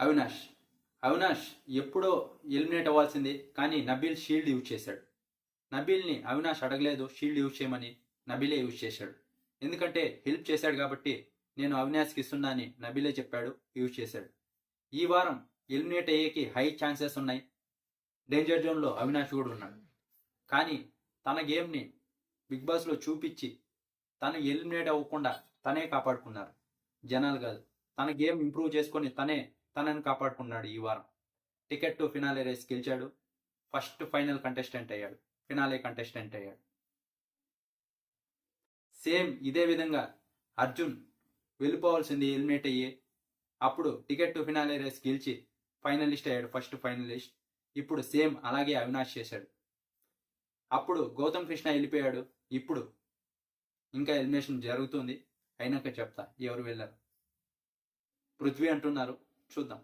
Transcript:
అవినాష్ అవినాష్ ఎప్పుడో ఎలిమినేట్ అవ్వాల్సింది కానీ నబీల్ షీల్డ్ యూజ్ చేశాడు. నబీల్ని అవినాష్ అడగలేదు షీల్డ్ యూజ్ చేయమని నబీలే యూజ్ చేశాడు. ఎందుకంటే హెల్ప్ చేశాడు కాబట్టి నేను అవినాష్కి ఇస్తున్నా అని నబీలే చెప్పాడు యూజ్ చేశాడు. ఈ వారం ఎలిమినేట్ అయ్యేకి హై ఛాన్సెస్ ఉన్నాయి. డేంజర్ జోన్లో అవినాష్ కూడా ఉన్నాడు. కానీ తన గేమ్ని బిగ్ బాస్లో చూపించి తను ఎలిమినేట్ అవ్వకుండా తనే కాపాడుకున్నారు. జనాలు కాదు. తన గేమ్ ఇంప్రూవ్ చేసుకొని తనే తనని కాపాడుకున్నాడు ఈ వారం. టికెట్ టు ఫినాలే రేస్ గెలిచాడు. ఫస్ట్ ఫైనల్ కంటెస్టెంట్ అయ్యాడు. ఫినాలే కంటెస్టెంట్ అయ్యాడు. సేమ్ ఇదే విధంగా అర్జున్ వెళ్ళిపోవాల్సింది ఎలిమినేట్ అయ్యి. అప్పుడు టికెట్ టు ఫినాలే రేస్ గెలిచి ఫైనలిస్ట్ అయ్యాడు ఫస్ట్ ఫైనలిస్ట్. ఇప్పుడు సేమ్ అలాగే అవినాష్ చేశాడు. అప్పుడు గౌతమ్ కృష్ణ వెళ్ళిపోయాడు. ఇప్పుడు ఇంకా ఎలిమినేషన్ జరుగుతుంది. అయినాక చెప్తా. ఎవరు వెళ్ళారు. పృథ్వీ అంటున్నారు. చూద్దాం